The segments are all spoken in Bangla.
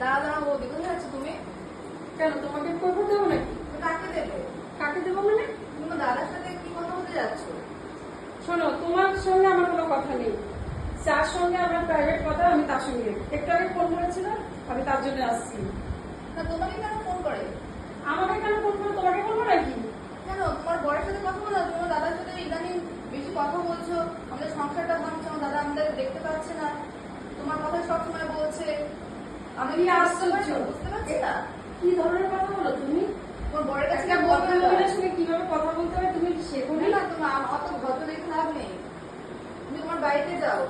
দাঁড়া দাঁড়া বৌদি কোথায় আছো তুমি? কেন তোমাকে খবর দেবো নাকি? কাকে দেবে? কাকে দেবো মানে? তুমি দাদার সাথে কি কথা বলতে যাচ্ছ? শোনো তোমার সঙ্গে আমার কোনো কথা নেই। যার সঙ্গে আমার প্রাইভেট কথা আমি তার সঙ্গে। একটু আগে ফোন করেছিল আমি তার জন্য আসছি। না তোমাকে কেন ফোন করে? আমাকে কেন ফোন করে? তোমাকে বলব নাকি? কেন? তোমার বরের সাথে কথা বলো তোমার দাদার সাথে ইদানিং বেশি কথা বলছো। আমাদের সংসারটা ভাঙছে আমার দাদা আমাদের দেখতে পাচ্ছে না তোমার কথা সবসময় বলছে আমি কি কি আশ্চর্য। আশ্চর্য বুঝতে পারছি না। কি ধরনের কথা বলো তুমি? তোমার বরের কাছে বলো? সঙ্গে কীভাবে কথা বলতে হয় তুমি শেখো না তোমার অত ভদ্র দেখে লাভ নেই। তুমি তোমার বাড়িতে যাও।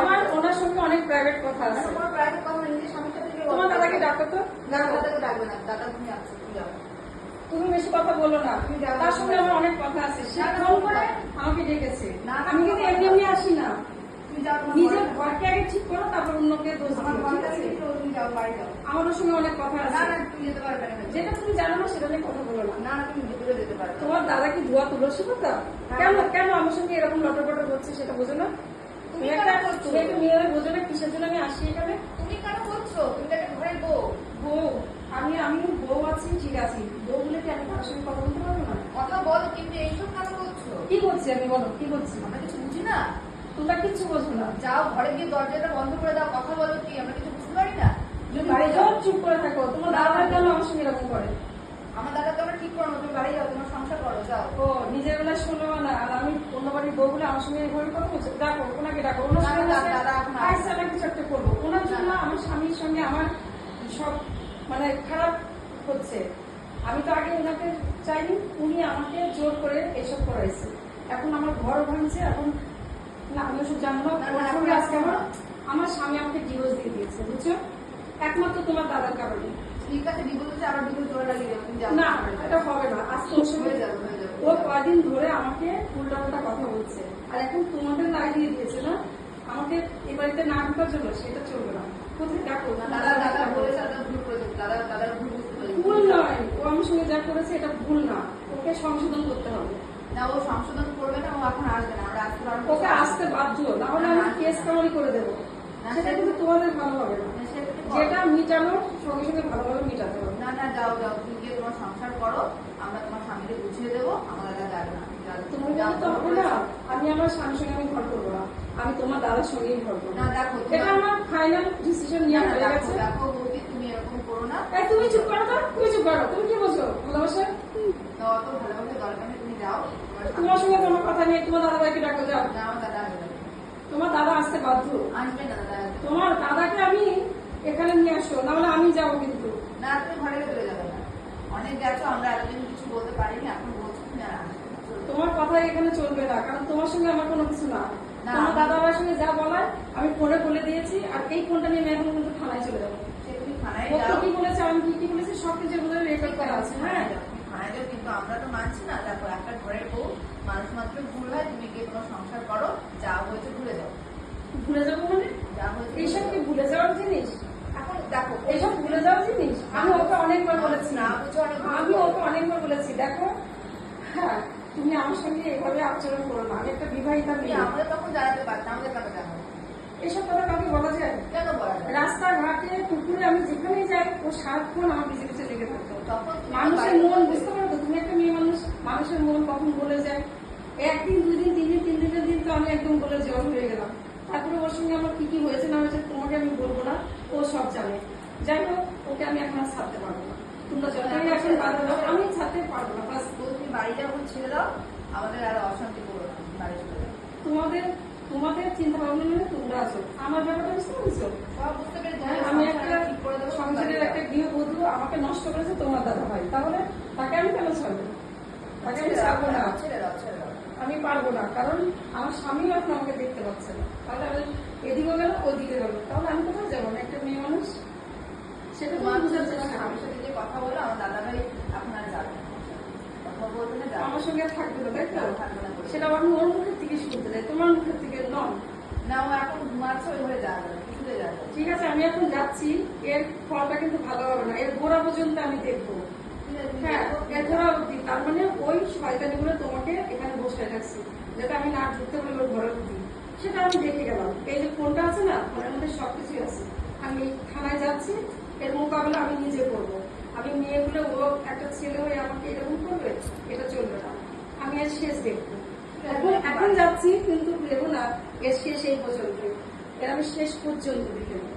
আমার ওনার সঙ্গে অনেক প্রাইভেট কথা আছে। তোমার প্রাইভেট কথা নিজের স্বামীর সাথে তোমার দাদাকে ডাকো তো। না দাদাকে ডাকবে না। দাদা তুমি আছো তুমি বেশি কথা বলো না। তার সঙ্গে আমার অনেক কথা আছে। সে না, না, ফোন করে আমাকে ডেকেছে। না, না, আমি কিন্তু এমনি এমনি আসি না। নিজের ঘরকে আগে ঠিক করো তারপর অন্যকে দোষ আমার দিও, ঠিক ঘরটা আছে? থেকে তুমি যাও বাড়ি যাও। আমার সঙ্গে অনেক কথা আছে। না তুমি যেতে পারবে না যেটা তুমি জানো না সেটা নিয়ে কথা বলো না। না না তুমি ভিতরে যেতে পারবে তোমার দাদা কি ধোয়া তুলসী পাতা? হ্যাঁ। কেন কেন আমার সঙ্গে এরকম লটপট করছে সেটা বোঝো না? তুমি তুমি একটা তুমি একটা মেয়ে হয়ে বোঝো না কিসের জন্য আমি আসি এখানে? তুমি কেন করছ? তুমি তো একটা ঘরের বউ। বউ। আমি আমি বউ আছি ঠিক আছে। বউ বলে কি আমি তার সঙ্গে কথা বলতে পারব না? কথা বলো কিন্তু এইসব কেন করছ? কি করছি আমি বলো কি করছি? আমরা কিছু বুঝি না। তোমরা কিচ্ছু বোঝো না। যাও ঘরে গিয়ে দরজাটা বন্ধ করে দাও কথা বলো কি আমরা কিছু বুঝতে পারি না? তুমি তুমি বাড়ি যাও চুপ করে থাকো তোমার দাদা কেন আমার সঙ্গে এরকম করে। আমার দাদা তো আমরা ঠিক করো তুমি বাড়ি যাও তোমার সংসার করো যাও। ও নিজের বেলা শোনো না আর আমি অন্য বাড়ির বউ বলে আমার সঙ্গে এভাবে কথা বলছে? ডাকো ওনাকে ডাকো ওনার সঙ্গে দাদা, আইসা না কিছু একটা করব ওনার জন্য আমার স্বামীর সঙ্গে আমার সব মানে খারাপ হচ্ছে। আমি তো আগে ওনাকে চাইনি উনি আমাকে জোর করে এসব করাইছে। এখন আমার ঘর ভাঙছে এখন না আমি ওসব জানব। ওর আজকে আমার আমার স্বামী আমাকে ডিভোর্স দিয়ে দিয়েছে বুঝছ? একমাত্র তোমার দাদার কারণে। ঠিক আছে বিপদ হচ্ছে আবার বিপদ জোরে লাগিয়ে দেবো তুমি যাও। না এটা হবে না আজকে ওর সঙ্গে যাবে যাবে। ও কদিন ধরে আমাকে উল্টাপাল্টা কথা বলছে। আর এখন তোমাদের লাগিয়ে দিয়েছে না? আমাকে বাড়িতে না ঢোকার জন্য সেটা চলবে না। কোথায়? ডাকো না, দাদা দাদা বলেছে দাদা ভুল করেছে। দাদা দাদার ভুল ভুল নয়। ও আমার সঙ্গে যা করেছে এটা ভুল না। ওকে সংশোধন করতে হবে। না ও সংশোধন করবে না ও এখন আসবে না আমরা আসতে পারব ওকে আসতে বাধ্য না হলে আমি কেস কামারি করে দেবো। সেটা কিন্তু তোমাদের ভালো হবে না। যেটা মিটানো সঙ্গে সঙ্গে ভালোভাবে মিটাতে হবে। না না যাও যাও তুমি গিয়ে তোমার সংসার করো আমরা তোমার স্বামীকে বুঝিয়ে দেবো আমার দাদা যাবে না তো হবে না আমি আমার স্বামীর সঙ্গে আমি ঘর করব না। আমি তোমার দাদার সঙ্গেই ঘর করব। না দেখো এটা আমার ফাইনাল ডিসিশন না, নেওয়া না, হয়ে গেছে। দেখো বৌদি তুমি এরকম করো না। তুমি চুপ করো তো তুমি চুপ করো তুমি কি বলছো ভালোবাসা? তো অত ভালোভাবে দরকার নেই। তোমার সঙ্গে কোনো কথা নেই তোমার দাদা ভাইকে ডাকো যাও। আমার। তোমার দাদা আসতে বাধ্য। তোমার দাদাকে আমি এখানে নিয়ে আসো নাহলে আমি যাব কিন্তু। না তুমি ঘরে চলে যাবে অনেক গেছো আমরা এতদিন কিছু বলতে পারিনি এখন বলছো তুমি আর আসবে না। তোমার কথা এখানে চলবে না কারণ তোমার সঙ্গে আমার কোনো কিছু না। তোমার দাদা ভাইয়ের সঙ্গে যা বলার আমি ফোনে বলে দিয়েছি আর এই ফোনটা নিয়ে এখন কিন্তু থানায় চলে যাব। কি বলেছে আমি কি কি বলেছি সব কিছু রেকর্ড করা আছে হ্যাঁ তুমি থানায় যাও কিন্তু আমরা তো মানছি না দেখো একটা ঘরের বউ মানুষ মাত্র ভুল হয় তুমি গিয়ে তোমার সংসার করো যা হয়েছে ভুলে যাও ভুলে যাব মানে? এইসব কি ভুলে যাওয়ার জিনিস? এখন দেখো এইসব ভুলে যাওয়ার জিনিস? আমি ওকে অনেকবার বলেছি না। আমি ওকে অনেকবার বলেছি দেখো। হ্যাঁ তুমি আমার সঙ্গে এভাবে আচরণ করো না। আমি একটা বিবাহিতা মেয়ে। আমাদের তখন জানাতে পারতাম আমাদের জানো এসব কথা কাউকে বলা যায় কেন বলা রাস্তাঘাটে পুকুরে আমি যেখানেই যাই ও সারাক্ষণ আমার পিছিয়ে পিছিয়ে লেগে থাকতো মানুষের মন বুঝতে পারো তো? তুমি একটা মেয়ে মানুষ মানুষের মন কখন বলে যায়? একদিন দুই দিন তিন দিন তিন দিনের দিন তো আমি একদম বলে জল হয়ে গেলাম তারপরে ওর সঙ্গে আমার কি কি হয়েছে না হয়েছে তোমাকে আমি বলব না ও সব জানে যাই হোক ওকে আমি এখন ছাড়তে পারব না। তোমরা যতই এখন বাধা দাও আমি ছাড়তে পারব না। বাস তুমি বাড়ি যখন ছেড়ে দাও। আমাদের আর অশান্তি করো না বাড়ি চলে তোমাদের তোমাদের চিন্তা ভাবনা নিয়ে তোমরা আছো আমার ব্যাপারটা বুঝতে পারছ? বুঝতে পেরেছি। হ্যাঁ, আমি একটা সংসারের একটা গৃহবধূ আমাকে নষ্ট করেছে তোমার দাদা ভাই তাহলে তাকে আমি কেন ছাড়বো? তাকে আমি ছাড়বো না। ছেড়ে দাও ছেড়ে দাও। আমি পারব না কারণ আমার স্বামীও এখন আমাকে দেখতে পাচ্ছে না। তাহলে আমি এদিকে গেল ওদিকে গেল তাহলে আমি কোথায় যাব? না একটা মেয়ে মানুষ? সেটা তোমার চেষ্টা সাথে যে কথা বলো আমার দাদা। ভাই এখন আর যাবে আমার সঙ্গে থাকবে না তাই তো? সেটা আমি ওর মুখের থেকে শুনতে চাই। তোমার মুখের থেকে নন না ও এখন ঘুমাচ্ছে ওই ঘরে যাবে ঠিক আছে আমি এখন যাচ্ছি। এর ফলটা কিন্তু ভালো হবে না। এর গোড়া পর্যন্ত আমি দেখব। হ্যাঁ। এর অব্দি তার মানে ওই শয়তানিগুলো তোমাকে এখানে বসে রাখছি যাতে আমি না ঢুকতে পারি ওর ঘরে ঢুকি সেটা আমি দেখে গেলাম। এই যে ফোনটা আছে না ফোনের মধ্যে সবকিছুই আছে। আমি থানায় যাচ্ছি এর মোকাবেলা আমি নিজে করব। আমি মেয়ে বলে ও একটা ছেলে হয়ে আমাকে এরকম করবে, এটা চলবে না। আমি এর শেষ দেখব। এখন এখন যাচ্ছি, কিন্তু দেবো না, এর শেষ এই পর্যন্ত এর আমি শেষ পর্যন্ত দেখে নেব।